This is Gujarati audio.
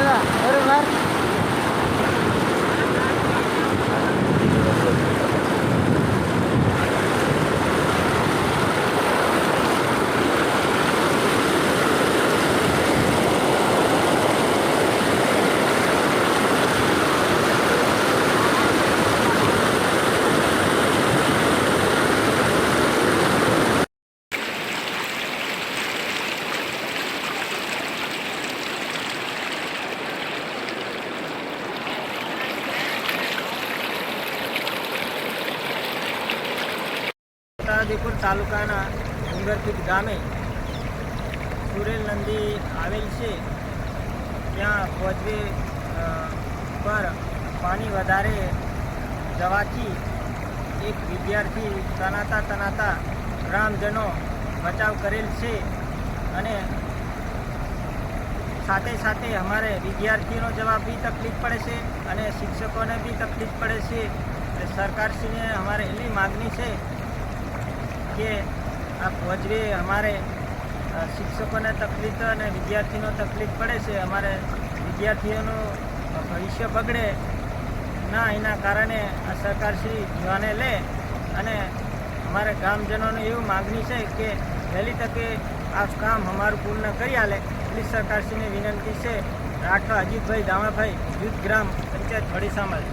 வருதா வருவார் છોટાઉદેપુર તાલુકાના ડુંગરપીઠ ગામે સુરેલ નંદી આવેલ છે. ત્યાં અ, પર પાણી વધારે જવાથી એક વિદ્યાર્થી તનાતા તનાતા ગ્રામજનો બચાવ કરેલ છે અને સાથે સાથે અમારે વિદ્યાર્થીઓનો જવાબ બી તકલીફ પડે છે અને શિક્ષકોને બી તકલીફ પડે છે. સરકારશ્રીને અમારે એટલી માગણી છે કે આ પહોંચવે અમારે શિક્ષકોને તકલીફ અને વિદ્યાર્થીનો તકલીફ પડે છે, અમારે વિદ્યાર્થીઓનું ભવિષ્ય બગડે ના એના કારણે આ સરકારશ્રી ધ્યાને લે અને અમારે ગામજનોને એવું માગણી છે કે વહેલી તકે આ કામ અમારું પૂર્ણ કરી આલે એટલી સરકારશ્રીને વિનંતી છે, રાઠવા અજીતભાઈ, દામાભાઈ, યુદ્ધ ગ્રામ પંચાયત થોડી સામલ